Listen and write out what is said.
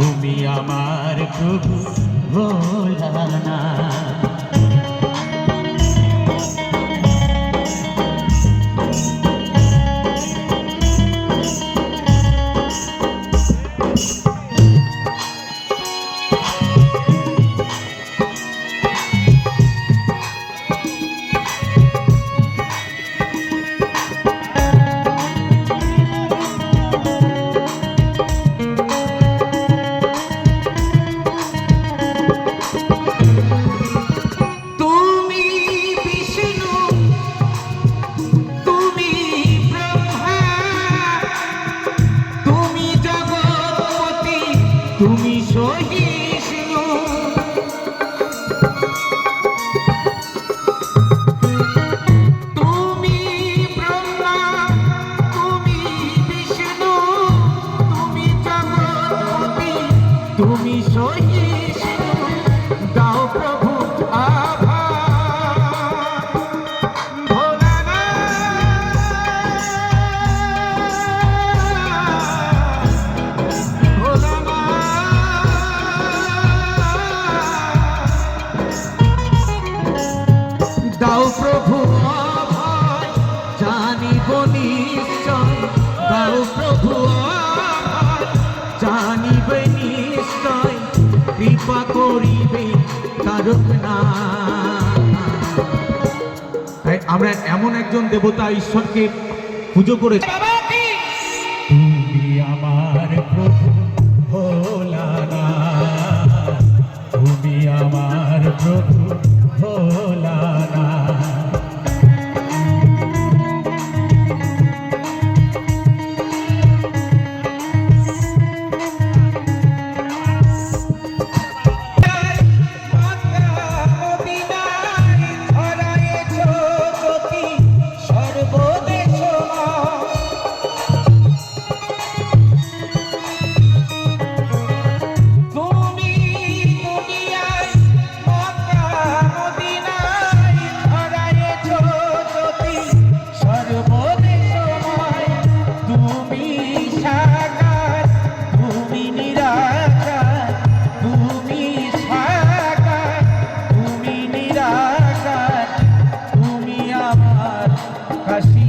তুমি আমার প্রভু ভোলানা তুমি সহিষ্ণু তুমি ব্রহ্মা তুমি বিষ্ণু তুমি জগৎপতি তুমি সহিষ্ণু না। তাই আমরা এমন একজন দেবতা ঈশ্বরকে পুজো করে তুমি আমার প্রভু ভোলানা তুমি আমার প্রভু ভোলানা